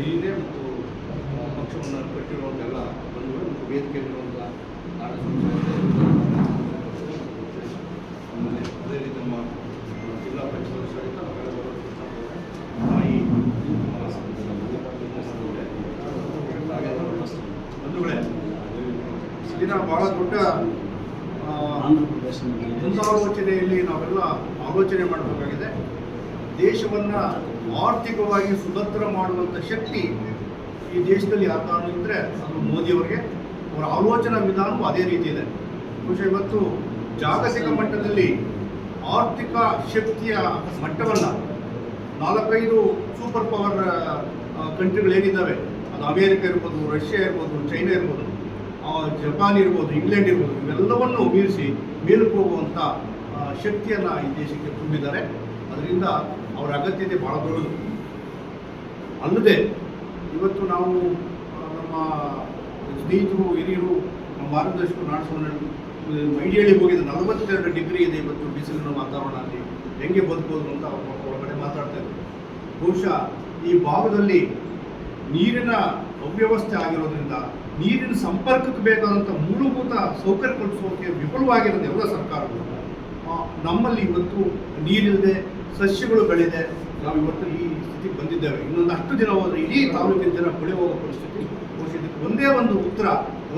ಐದನೇ ಮತ್ತು ಪಕ್ಷವನ್ನು ಕಟ್ಟಿರುವಂತೆಲ್ಲ ಬಂದು ಮತ್ತು ವೇದಿಕೆಯಲ್ಲಿರುವಂಥ ನಾಡ ಆಮೇಲೆ ಅದೇ ರೀತಿ ನಮ್ಮ ಜಿಲ್ಲಾ ಪಂಚಾಯತ್ ಸಹಿತ ತಾಯಿ ಬಂಧುಗಳೇ ದಿನ ಬಹಳ ದೊಡ್ಡ ಮುಂದಾಲೋಚನೆಯಲ್ಲಿ ನಾವೆಲ್ಲ ಆಲೋಚನೆ ಮಾಡಬೇಕಾಗಿದೆ. ದೇಶವನ್ನ ಆರ್ಥಿಕವಾಗಿ ಸುಭದ್ರ ಮಾಡುವಂಥ ಶಕ್ತಿ ಈ ದೇಶದಲ್ಲಿ ಯಾರು ಇದ್ದರೆ ಅದು ಮೋದಿಯವರಿಗೆ. ಅವರ ಆಲೋಚನಾ ವಿಧಾನವೂ ಅದೇ ರೀತಿ ಇದೆ. ಬಹುಶಃ ಇವತ್ತು ಜಾಗತಿಕ ಮಟ್ಟದಲ್ಲಿ ಆರ್ಥಿಕ ಶಕ್ತಿಯ ಮಟ್ಟವನ್ನು ನಾಲ್ಕೈದು ಸೂಪರ್ ಪವರ್ ಕಂಟ್ರಿಗಳು ಏನಿದ್ದಾವೆ? ಅದು ಅಮೇರಿಕ ಇರ್ಬೋದು, ರಷ್ಯಾ ಇರ್ಬೋದು, ಚೈನಾ ಇರ್ಬೋದು ಜಪಾನ್ ಇರ್ಬೋದು, ಇಂಗ್ಲೆಂಡ್ ಇರ್ಬೋದು, ಇವೆಲ್ಲವನ್ನು ಮೀರಿಸಿ ಮೇಲಕ್ಕೆ ಹೋಗುವಂಥ ಶಕ್ತಿಯನ್ನು ಈ ದೇಶಕ್ಕೆ ತುಂಬಿದ್ದಾರೆ. ಅದರಿಂದ ಅವರ ಅಗತ್ಯತೆ ಬಹಳ ದೊಡ್ಡದು. ಅಲ್ಲದೆ, ಇವತ್ತು ನಾವು ನಮ್ಮ ಸ್ನೇಹಿತರು, ಹಿರಿಯರು ನಮ್ಮ ಮಾರ್ಗದರ್ಶಕರು ನಾಡಿಸೋಣ ಮೈಡಿಯಲ್ಲಿ ಹೋಗಿದ್ದು ನಲವತ್ತೆರಡು ಡಿಗ್ರಿ ಇದೆ ಇವತ್ತು ಬಿಸಿಲಿನ ವಾತಾವರಣ ಅಲ್ಲಿ. ಹೆಂಗೆ ಬದುಕೋದು ಅಂತ ಒಳಗಡೆ ಮಾತಾಡ್ತಾ ಇದ್ರು. ಬಹುಶಃ ಈ ಭಾಗದಲ್ಲಿ ನೀರಿನ ಅವ್ಯವಸ್ಥೆ ಆಗಿರೋದ್ರಿಂದ ನೀರಿನ ಸಂಪರ್ಕಕ್ಕೆ ಬೇಕಾದಂಥ ಮೂಲಭೂತ ಸೌಕರ್ಯ ಕಲ್ಪಿಸೋಕೆ ವಿಫಲವಾಗಿರೋದು ಎಲ್ಲ ಸರ್ಕಾರಗಳು. ನಮ್ಮಲ್ಲಿ ಇವತ್ತು ನೀರಿಲ್ಲದೆ ಸಸ್ಯಗಳು ಬೆಳೆದೆ. ನಾವು ಇವತ್ತು ಈ ಸ್ಥಿತಿಗೆ ಬಂದಿದ್ದೇವೆ. ಇನ್ನೊಂದು ಅಷ್ಟು ದಿನ ಹೋದರೆ ಇಡೀ ತಾಲೂಕಿನ ಜನ ಕೊಳೆ ಹೋಗೋ ಪರಿಸ್ಥಿತಿ ಘೋಷಿಸಿದ್ದಕ್ಕೆ ಒಂದೇ ಒಂದು ಉತ್ತರ,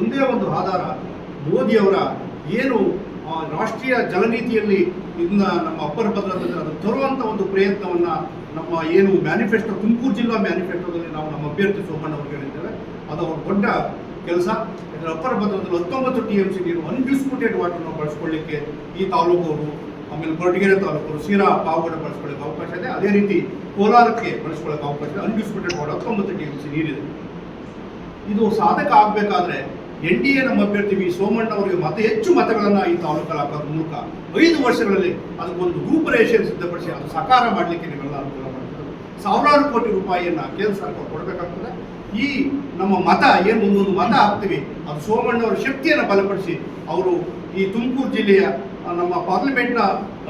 ಒಂದೇ ಒಂದು ಆಧಾರ ಮೋದಿಯವರ ಏನು ರಾಷ್ಟ್ರೀಯ ಜಲನೀತಿಯಲ್ಲಿ ಇದನ್ನ ನಮ್ಮ ಅಪ್ಪರ ಭದ್ರತೆ ಅದು ತರುವಂಥ ಒಂದು ಪ್ರಯತ್ನವನ್ನ ನಮ್ಮ ಏನು ಮ್ಯಾನಿಫೆಸ್ಟೋ ತುಮಕೂರು ಜಿಲ್ಲಾ ಮ್ಯಾನಿಫೆಸ್ಟೋದಲ್ಲಿ ನಾವು ನಮ್ಮ ಅಭ್ಯರ್ಥಿ ಸೋಮಣ್ಣ ಅವ್ರಿಗೆ ಹೇಳಿದ್ದೇವೆ. ಅದು ಅವ್ರ ದೊಡ್ಡ ಕೆಲಸ. ಇದರ ಅಪ್ಪರ ಭದ್ರದಲ್ಲಿ ಹತ್ತೊಂಬತ್ತು ಟಿ ಎಂ ಸಿ ನೀರು ಅನ್ಡಿಸ್ಪ್ಯೂಟೆಡ್ ವಾಟರ್ ನಾವು ಬಳಸ್ಕೊಳ್ಳಿಕ್ಕೆ ಈ ತಾಲೂಕವರು ಆಮೇಲೆ ಕೊರಟಗೆರೆ ತಾಲೂಕು ಸೀರಾ ಪಾವಗಡ ಬಳಸ್ಕೊಳ್ಳೋಕೆ ಅವಕಾಶ ಇದೆ. ಅದೇ ರೀತಿ ಕೋಲಾರಕ್ಕೆ ಬಳಸ್ಕೊಳ್ಳೋಕೆ ಅವಕಾಶ ಇದೆ. ಅನ್ಡಿಸ್ಪ್ಯೂಟೆಡ್ ವಾಟರ್ ಹತ್ತೊಂಬತ್ತು ಟಿ ಎಂ ಸಿ ನೀರಿದೆ ಇದು ಸಾಧಕ ಆಗಬೇಕಾದ್ರೆ ಎನ್ ಡಿ ಎ ನಮ್ಮ ಅಭ್ಯರ್ಥಿ ವಿ ಸೋಮಣ್ಣ ಅವರಿಗೆ ಮತ, ಹೆಚ್ಚು ಮತಗಳನ್ನು ಈ ತಾಲೂಕಲ್ಲಿ ಹಾಕೋದ್ರ ಮೂಲಕ ಐದು ವರ್ಷಗಳಲ್ಲಿ ಅದಕ್ಕೊಂದು ರೂಪುರೇಷೆಯನ್ನು ಸಿದ್ಧಪಡಿಸಿ ಅದು ಸಾಕಾರ ಮಾಡಲಿಕ್ಕೆ ನೀವೆಲ್ಲ ಅನುಕೂಲ ಮಾಡ್ತಾರೆ ಸಾವಿರಾರು ಕೋಟಿ ರೂಪಾಯಿಯನ್ನು ಕೇಂದ್ರ ಸರ್ಕಾರ ಕೊಡಬೇಕಾಗ್ತದೆ. ಈ ನಮ್ಮ ಮತ, ಏನು ಒಂದೊಂದು ಮತ ಹಾಕ್ತೀವಿ, ಅದು ಸೋಮಣ್ಣವರ ಶಕ್ತಿಯನ್ನು ಬಲಪಡಿಸಿ ಅವರು ಈ ತುಮಕೂರು ಜಿಲ್ಲೆಯ ನಮ್ಮ ಪಾರ್ಲಿಮೆಂಟ್ನ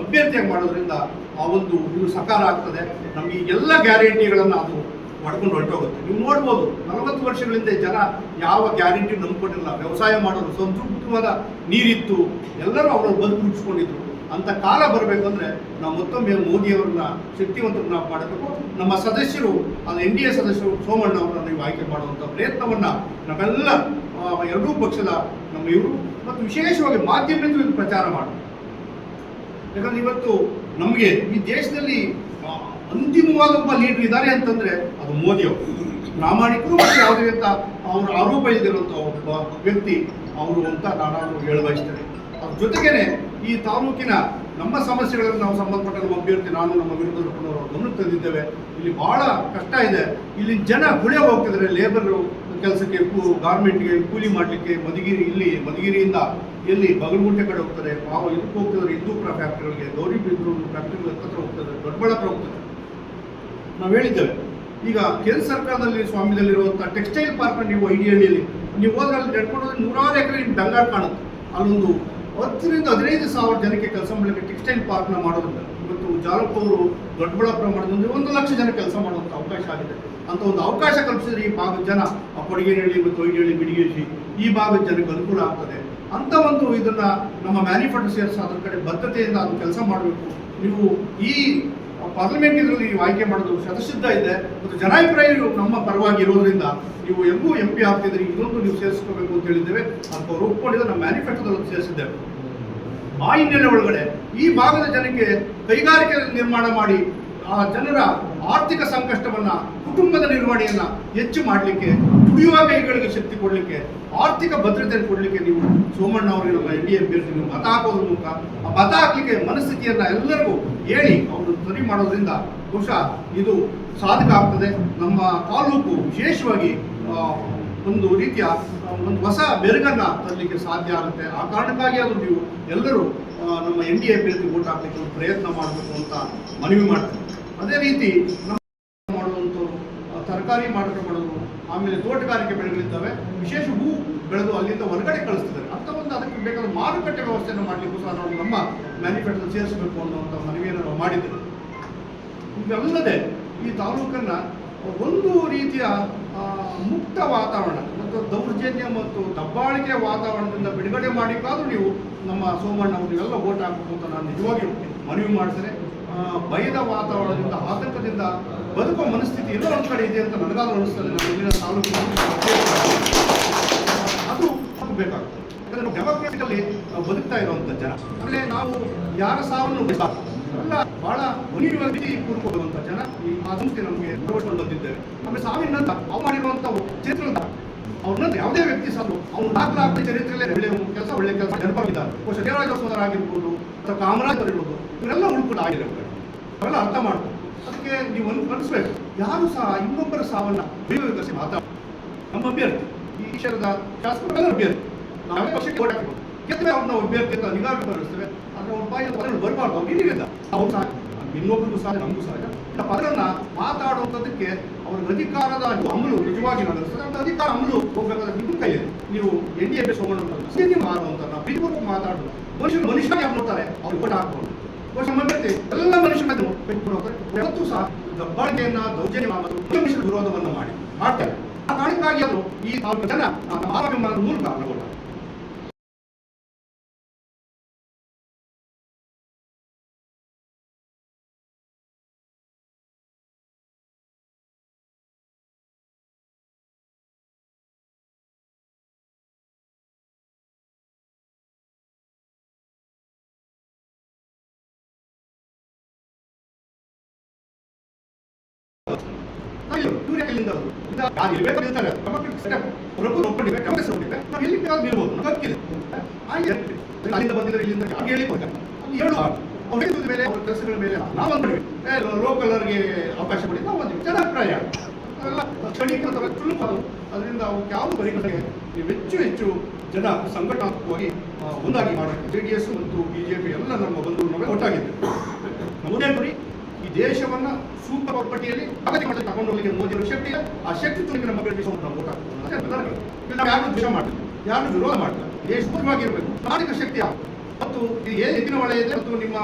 ಅಭ್ಯರ್ಥಿಯಾಗಿ ಮಾಡೋದ್ರಿಂದ ಆ ಒಂದು ಇದು ಸಕಾರ ಆಗ್ತದೆ. ನಮಗೆ ಎಲ್ಲ ಗ್ಯಾರಂಟಿಗಳನ್ನು ಅದು ಪಡ್ಕೊಂಡು ಹೊರಟೋಗುತ್ತೆ. ನೀವು ನೋಡ್ಬೋದು ನಲವತ್ತು ವರ್ಷಗಳಿಂದ ಜನ ಯಾವ ಗ್ಯಾರಂಟಿ ನಂಬ್ಕೊಂಡಿಲ್ಲ. ವ್ಯವಸಾಯ ಮಾಡೋರು ಸಂತೃಪ್ತವಾದ ನೀರಿತ್ತು ಎಲ್ಲರೂ ಅವರು ಬದುಕು ಮುಚ್ಚಿಕೊಂಡಿದ್ರು ಅಂತ ಕಾಲ ಬರಬೇಕು ಅಂದ್ರೆ ನಾವು ಮತ್ತೊಮ್ಮೆ ಮೋದಿಯವರನ್ನ ಶಕ್ತಿವಂತರನ್ನ ಮಾಡಬೇಕು. ನಮ್ಮ ಸದಸ್ಯರು ಅದು ಎನ್ ಡಿ ಎ ಸದಸ್ಯರು ಸೋಮಣ್ಣ ಅವರನ್ನ ನೀವು ಆಯ್ಕೆ ಮಾಡುವಂಥ ಪ್ರಯತ್ನವನ್ನ ನಮ್ಮೆಲ್ಲ ಆ, ಎರಡೂ ಪಕ್ಷದ ನಮ್ಮ ಇವರು ಮತ್ತು ವಿಶೇಷವಾಗಿ ಮಾಧ್ಯಮದಿಂದ ಪ್ರಚಾರ ಮಾಡಬೇಕು ಯಾಕಂದ್ರೆ ಇವತ್ತು ನಮಗೆ ಈ ದೇಶದಲ್ಲಿ ಅಂತಿಮವಾದ ಒಬ್ಬ ಲೀಡರ್ ಇದ್ದಾರೆ ಅಂತಂದ್ರೆ ಅದು ಮೋದಿ ಅವರು. ಪ್ರಾಮಾಣಿಕರು ಮತ್ತು ಯಾವುದೇ ಅಂತ ಅವರು ಆರೋಪ ಇಲ್ದಿರುವಂಥ ಒಬ್ಬ ವ್ಯಕ್ತಿ ಅವರು ಅಂತ ನಾನು ಹೇಳ ಬಯಸ್ತೇನೆ ಅದ್ರ ಜೊತೆಗೇನೆ ಈ ತಾಲೂಕಿನ ನಮ್ಮ ಸಮಸ್ಯೆಗಳನ್ನು ನಾವು ಸಂಬಂಧಪಟ್ಟ ನಮ್ಮ ಅಭ್ಯರ್ಥಿ ನಾನು ನಮ್ಮ ವಿರುದ್ಧ ಗಮನಕ್ಕೆ ತಂದಿದ್ದೇವೆ. ಇಲ್ಲಿ ಬಹಳ ಕಷ್ಟ ಇದೆ. ಇಲ್ಲಿ ಜನ ಗುಳೆ ಹೋಗ್ತಿದ್ದಾರೆ. ಲೇಬರ್ ಕೆಲಸಕ್ಕೆ ಗಾರ್ಮೆಂಟ್ಗೆ ಕೂಲಿ ಮಾಡಲಿಕ್ಕೆ ಮಧುಗಿರಿ ಇಲ್ಲಿ, ಮಧುಗಿರಿಯಿಂದ ಎಲ್ಲಿ ಬಗಲಗುಂಟೆ ಕಡೆ ಹೋಗ್ತಾರೆ. ಪಾವ ಇದಕ್ಕೆ ಹೋಗ್ತಿದ್ದಾರೆ ಹಿಂದೂಪುರ ಫ್ಯಾಕ್ಟ್ರಿಗಳಿಗೆ ಗೌರಿಬಿದ್ರು ಫ್ಯಾಕ್ಟ್ರಿಗಳ ಹತ್ರ ಹೋಗ್ತದೆ ದೊಡ್ಡಬಳ್ಳಾಪುರ ಹೋಗ್ತದೆ ನಾವು ಹೇಳಿದ್ದೇವೆ. ಈಗ ಕೇಂದ್ರ ಸರ್ಕಾರದಲ್ಲಿ ಸ್ವಾಮ್ಯದಲ್ಲಿರುವಂಥ ಟೆಕ್ಸ್ಟೈಲ್ ಪಾರ್ಕ್ ನೀವು ಐಡಿಯಲ್ಲಿ ನೀವು ಹೋದ್ರೆ ಅಲ್ಲಿ ನಡ್ಕೊಂಡು ನೂರಾರು ಎಕರೆ ಬೆಂಗಾರ್ ಕಾಣುತ್ತೆ. ಅಲ್ಲೊಂದು ಹತ್ತರಿಂದ ಹದಿನೈದು ಸಾವಿರ ಜನಕ್ಕೆ ಕೆಲಸ ಮಾಡಲಿಕ್ಕೆ ಟೆಕ್ಸ್ಟೈಲ್ ಪಾರ್ಕ್ನ ಮಾಡೋದ್ರಿಂದ. ಜಾಲಪ್ಪ ಅವರು ದೊಡ್ಡಬಳ್ಳಾಪುರ ಮಾಡಿದ್ರೆ ಒಂದು ಲಕ್ಷ ಜನ ಕೆಲಸ ಮಾಡುವಂಥ ಅವಕಾಶ ಆಗಿದೆ. ಅಂತ ಒಂದು ಅವಕಾಶ ಕಲ್ಪಿಸಿದ್ರೆ ಈ ಭಾಗದ ಜನ ಆ ಹೇಳಿ ಮತ್ತು ಹೊಯ್ಗೆಹಳ್ಳಿ ಬಿಡಿಗೇಶಿ ಈ ಭಾಗದ ಜನಕ್ಕೆ ಅನುಕೂಲ ಆಗ್ತದೆ. ಅಂತ ಒಂದು ಇದನ್ನ ನಮ್ಮ ಮ್ಯಾನುಫ್ಯಾಕ್ಚರ್ಸ್ ಅದ್ರ ಕಡೆ ಬದ್ಧತೆಯಿಂದ ಅದು ಕೆಲಸ ಮಾಡಬೇಕು. ನೀವು ಈ ಪಾರ್ಲಿಮೆಂಟ್ ಇದರಲ್ಲಿ ನೀವು ಆಯ್ಕೆ ಮಾಡೋದು ಶತಸಿದ್ಧ ಇದೆ. ಮತ್ತು ಜನಾಭಿಪ್ರಾಯ ನಮ್ಮ ಪರವಾಗಿ ಇರೋದ್ರಿಂದ ನೀವು ಎಂಗೂ ಎಂ ಪಿ ಆಗ್ತಿದ್ರಿ ಇದೊಂದು ನೀವು ಸೇರಿಸ್ಕೋಬೇಕು ಅಂತ ಹೇಳಿದ್ದೇವೆ. ಅದು ಅವರು ಒಪ್ಕೊಂಡಿದ್ದು ನಮ್ಮ ಮ್ಯಾನುಫ್ಯಾಕ್ಚರ್ದಲ್ಲಿ ಸೇರಿಸಿದ್ದೇವೆ ಆ ಹಿನ್ನೆಲೆ ಒಳಗಡೆ ಈ ಭಾಗದ ಜನಕ್ಕೆ ಕೈಗಾರಿಕೆ ನಿರ್ಮಾಣ ಮಾಡಿ ಆ ಜನರ ಆರ್ಥಿಕ ಸಂಕಷ್ಟವನ್ನ ಕುಟುಂಬದ ನಿರ್ವಹಣೆಯನ್ನ ಹೆಚ್ಚು ಮಾಡಲಿಕ್ಕೆ ದುಡಿಯುವ ಕೈಗಳಿಗೆ ಶಕ್ತಿ ಕೊಡಲಿಕ್ಕೆ, ಆರ್ಥಿಕ ಭದ್ರತೆ ಕೊಡಲಿಕ್ಕೆ ನೀವು ಸೋಮಣ್ಣ ಅವರಿಗೆ ನಮ್ಮ ಎನ್ ಡಿ ಅಭ್ಯರ್ಥಿ ನೀವು ಮತ ಹಾಕೋದ್ರ ಮೂಲಕ ಆ ಮತ ಹಾಕಲಿಕ್ಕೆ ಮನಸ್ಥಿತಿಯನ್ನ ಎಲ್ಲರಿಗೂ ಹೇಳಿ ಅವರು ಸರಿ ಮಾಡೋದ್ರಿಂದ ಬಹುಶಃ ಇದು ಸಾಧಕ ಆಗ್ತದೆ. ನಮ್ಮ ತಾಲೂಕು ವಿಶೇಷವಾಗಿ ಒಂದು ರೀತಿಯ ಒಂದು ಹೊಸ ಬೆರಗನ್ನ ತರಲಿಕ್ಕೆ ಸಾಧ್ಯ ಆಗುತ್ತೆ. ಆ ಕಾರಣಕ್ಕಾಗಿ ಅದು ನೀವು ಎಲ್ಲರೂ ನಮ್ಮ ಎನ್ ಡಿ ಎ ಅಭ್ಯರ್ಥಿ ಓಟ್ ಹಾಕ್ಲಿಕ್ಕೆ ಒಂದು ಪ್ರಯತ್ನ ಮಾಡಬೇಕು ಅಂತ ಮನವಿ ಮಾಡ್ತೀವಿ ಅದೇ ರೀತಿ ನಮ್ಮ ಮಾಡುವಂಥವ್ರು ಆ, ತರಕಾರಿ ಮಾರಾಟ ಮಾಡೋದು ಆಮೇಲೆ ತೋಟಗಾರಿಕೆ ಬೆಳೆಗಳಿದ್ದಾವೆ ವಿಶೇಷ ಹೂ ಬೆಳೆದು ಅಲ್ಲಿಂದ ಹೊರಗಡೆ ಕಳಿಸ್ತಿದ್ದಾರೆ. ಅಂತ ಒಂದು ಅದಕ್ಕೆ ಬೇಕಾದ ಮಾರುಕಟ್ಟೆ ವ್ಯವಸ್ಥೆಯನ್ನು ಮಾಡಲಿಕ್ಕೂ ಸಹ ನಾವು ನಮ್ಮ ಮ್ಯಾನುಫ್ಯಾಕ್ಚರ್ ಸೇರಿಸಬೇಕು ಅನ್ನುವಂಥ ಮನವಿಯನ್ನು ನಾವು ಮಾಡಿದ್ದೇವೆ. ಇವೆಲ್ಲದೆ ಈ ತಾಲೂಕನ್ನ ಒಂದು ರೀತಿಯ ಮುಕ್ತ ವಾತಾವರಣ ಮತ್ತು ದೌರ್ಜನ್ಯ ಮತ್ತು ದಬ್ಬಾಳಿಕೆ ವಾತಾವರಣದಿಂದ ಬಿಡುಗಡೆ ಮಾಡಿಕಾದರೂ ನೀವು ನಮ್ಮ ಸೋಮಣ್ಣ ಅವರಿಗೆಲ್ಲ ಓಟ್ ಹಾಕಬೇಕು ಅಂತ ನಾನು ನಿಜವಾಗಿಯೂ ಮನವಿ ಆ, ಭಯದ ವಾತಾವರಣದಿಂದ ಆತಂಕದಿಂದ ಬದುಕುವ ಮನಸ್ಥಿತಿ ಎಲ್ಲೋ ಒಂದು ಕಡೆ ಇದೆ ಅಂತ ನನಗಾದ್ರೂ ಅನಿಸ್ತದೆ. ನಮ್ಮ ಇಲ್ಲಿನ ತಾಲೂಕಿನ ಅದು ಬೇಕಾಗ್ತದೆ ಯಾಕಂದ್ರೆ ಡೆಮೋಕ್ರೆಟಿಕಲ್ಲಿ ಬದುಕ್ತಾ ಇರುವಂಥ ಜನ. ಅಂದ್ರೆ ನಾವು ಯಾರ ಸಾವನ್ನು. ಎಲ್ಲ ಬಹಳ ಒಲಿಯುವ ರೀತಿ ಕೂಡ್ಕೊಳ್ಳುವಂತ ಜನ ಈ ಆ ಸಂಸ್ಥೆ ನಮಗೆ ನೋಡ್ಕೊಂಡು ಬಂದಿದ್ದೇವೆ ಆಮೇಲೆ ಸಾವಿನ ನಂತರ ಅವ್ರು ಮಾಡಿರುವಂತ ಚರಿತ್ರದ ಅವ್ರನ್ನ ಯಾವುದೇ ವ್ಯಕ್ತಿ ಸಾಲು ಅವ್ನು ನಾಲ್ಕು ಚರಿತ್ರೆಯಲ್ಲೇ ಒಳ್ಳೆ ಕೆಲಸ ಒಳ್ಳೆ ಕೆಲಸ ನೆನಪಾಗಿದ್ದಾರೆ. ಕೋಶ ದೇವರಾಜ ಅರಸು ಆಗಿರ್ಬೋದು, ಅಥವಾ ಕಾಮರಾಜ್ ಇರ್ಬೋದು, ಇವರೆಲ್ಲ ಉಳ್ಕೊಂಡು ಆಗಿದೆ ಅವೆಲ್ಲ ಅರ್ಥ ಮಾಡ್ಬೋದು. ಅದಕ್ಕೆ ನೀವು ಒಂದು ಕಲಿಸ್ಬೇಕು ಯಾರು ಸಹ ಇನ್ನೊಬ್ಬರ ಸಾವನ್ನ ವಿವೇಕಿಸಿ ಮಾತಾಡ ನಮ್ಮ ಅಭ್ಯರ್ಥಿ. ಈ ವಿಷಯದ ಶಾಸಕರ ಅಭ್ಯರ್ಥಿ. ನಾವೇ ಪಕ್ಷಕ್ಕೆ ಓಟ್ ಹಾಕಬೇಕು ಗೆದ್ದರೆ ಅವ್ರನ್ನ ಅಭ್ಯರ್ಥಿ ಅಂತ ನಿಗಾ ಬರೆಸ್ತೇವೆ ಬಾಯಿಂದ ಪದಗಳು ಬರಬಾರ್ದು. ಅವ್ರು ಹಿರಿಯರಿಂದ ಅವ್ರು ಸಹ ಇನ್ನೊಬ್ಬರಿಗೂ ಸಹ, ನಮಗೂ ಸಹ ಇಲ್ಲ. ಪದಗಳನ್ನ ಮಾತಾಡುವಂಥದ್ದಕ್ಕೆ ಅವ್ರ ಅಧಿಕಾರದ ಅಮಲು, ನಿಜವಾಗಿ ನಡೆಸ್ತಾರೆ ಅಧಿಕಾರ ಅಮಲು ಹೋಗಬೇಕಾದ ನಿಮ್ಮ ಕೈಯಲ್ಲಿ ನೀವು ಎನ್ ಡಿ ಎ ಮಾಡುವಂತ ನಾವು ಪ್ರೀತಿಪೂರ್ವಕ ಮಾತಾಡೋದು. ಮನುಷ್ಯ ಯಾರು ನೋಡ್ತಾರೆ? ಅವ್ರು ಓಟ್ ಹಾಕ್ಬೋದು ಅಭ್ಯರ್ಥಿ ಎಲ್ಲ ಮನುಷ್ಯರನ್ನು. ಯಾವತ್ತೂ ಸಹ ದಬ್ಬಾಳಿಕೆಯನ್ನ ದೌರ್ಜನ್ಯ ಮಾಡೋದು ವಿರೋಧವನ್ನು ಮಾಡಿ. ಮಾಡ್ತಾರೆ. ಆ ಕಾರಣಕ್ಕಾಗಿ ಅವರು ಈ ಜನ ಮೂಲಕ ಅಲ್ಲಿಂದ ಬಂದಿದ್ರೆ ಇಲ್ಲಿಂದ ಹೇಳಿ ಮೇಲೆ ಮೇಲೆ ನಾವು ಅವಕಾಶ ಕೊಡಿ. ಅಂದ್ವಿ ಜನಾಭಿಪ್ರಾಯ ಅದರಿಂದ ಅವಕ್ಕೆ ಬರಿಗಳಿಗೆ ಹೆಚ್ಚು ಹೆಚ್ಚು ಜನ ಸಂಘಟನಾತ್ಮಕವಾಗಿ ಒಂದಾಗಿ ಮಾಡಬೇಕು ಜೆ ಡಿ ಮತ್ತು ಬಿಜೆಪಿ ಎಲ್ಲ ನಮ್ಮ ಬಂಧು ನಮಗೆ ಒಟ್ಟಾಗಿದ್ದೇವೆ ನಮ್ಮದೇ ಗುರಿ ದೇಶವನ್ನ ಸೂಪರ್ ಪಟ್ಟಿಯಲ್ಲಿ ಪ್ರಗತಿ ಮಾಡಲು ತಗೊಂಡು ಹೋಗಲಿಕ್ಕೆ ಮೋದಿ ಅವರ ಶಕ್ತಿ. ಆ ಶಕ್ತಿ ತುಳಿಗೆ ನಮ್ಮ ಸೋಮಣ್ಣ ನಾವು. ಇಲ್ಲಿ ನಾವು ಯಾರು ದ್ವೇಷ ಮಾಡ್ತೀವಿ? ಯಾರು ವಿರೋಧ ಮಾಡ್ತಾರೆ ದೇಶಪೂರ್ವವಾಗಿರ್ಬೇಕು. ನಾಡಿನ ಶಕ್ತಿ ಯಾವುದು? ಮತ್ತು ಏನು ಎತ್ತಿನ ಒಳ ಇದೆ ಮತ್ತು ನಿಮ್ಮ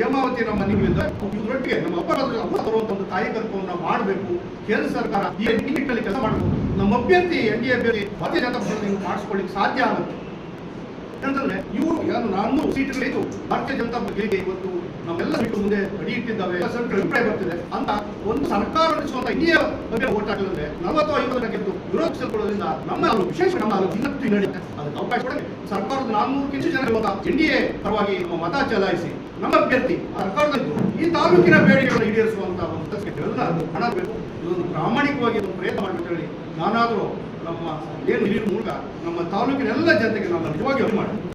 ಹೇಮಾವತಿ ನಮ್ಮ ನಿಮ್ಮಿಂದ ಇದರೊಟ್ಟಿಗೆ ನಮ್ಮ ಅಪರಾಧ ಬರುವಂತ ಒಂದು ಕಾಯಕಲ್ಪವನ್ನು ಮಾಡಬೇಕು. ಕೇಂದ್ರ ಸರ್ಕಾರ ಈ ನಿಟ್ಟಿನಲ್ಲಿ ಕೆಲಸ ಮಾಡಬೇಕು. ನಮ್ಮ ಅಭ್ಯರ್ಥಿ, ಎನ್ ಡಿ ಅಭ್ಯರ್ಥಿ, ಭಾರತೀಯ ಜನತಾ ಪಕ್ಷ ಮಾಡಿಸ್ಕೊಳ್ಳಿಕ್ಕೆ ಸಾಧ್ಯ ಆಗುತ್ತೆ. ಯಾಕಂತಂದ್ರೆ ಇವರು ಯಾರು ನಾನ್ನೂರು ಸೀಟ್ಗಳಿದ್ದು ಭಾರತೀಯ ಜನತಾ ಪಕ್ಷಕ್ಕೆ ಇವತ್ತು ನಮ್ಮೆಲ್ಲ ಸೀಟು ಮುಂದೆ ಅಡಿ ಇಟ್ಟಿದ್ದಾವೆ. ಅಭಿಪ್ರಾಯ ಬರ್ತಿದೆ. ಅಂತ ಒಂದು ಸರ್ಕಾರ ನಡೆಸುವಂತ ಇಂಡಿಯಾ ಬಗ್ಗೆ ಓಟ್ ಹಾಕಿದ್ರೆ ನಲವತ್ತು ಐವತ್ತರ ಗೆದ್ದು ವಿರೋಧ ಕೊಡೋದ್ರಿಂದ ನಮ್ಮ ವಿಶೇಷ ನಮ್ಮ ಇನ್ನತ್ತು ನಡೆಯುತ್ತೆ ಅದಕ್ಕೆ ಅವಕಾಶ ಕೊಡಲಿ. ಸರ್ಕಾರದ ನಾನ್ನೂರಕ್ಕಿಂತ ಜನ ಇವಾಗ ಎನ್ ಪರವಾಗಿ ನಮ್ಮ ಮತ ಚಲಾಯಿಸಿ ನಮ್ಮ ಅಭ್ಯರ್ಥಿ ಸರ್ಕಾರದ ಈ ತಾಲೂಕಿನ ಬೇಡಿಕೆಗಳನ್ನು ಈಡೇರಿಸುವಂತ ಒಂದು ಹಣ ಬೇಕು. ಇದೊಂದು ಪ್ರಾಮಾಣಿಕವಾಗಿ ಒಂದು ಪ್ರಯತ್ನ ಮಾಡಬೇಕು ಹೇಳಿ ನಾನಾದರೂ ನಮ್ಮ ಏನು ಮೂಲಕ ನಮ್ಮ ತಾಲೂಕಿನ ಎಲ್ಲ ಜನತೆಗೆ ನಾನು ನಿಜವಾಗಿ ಅಭಿಮಾನ.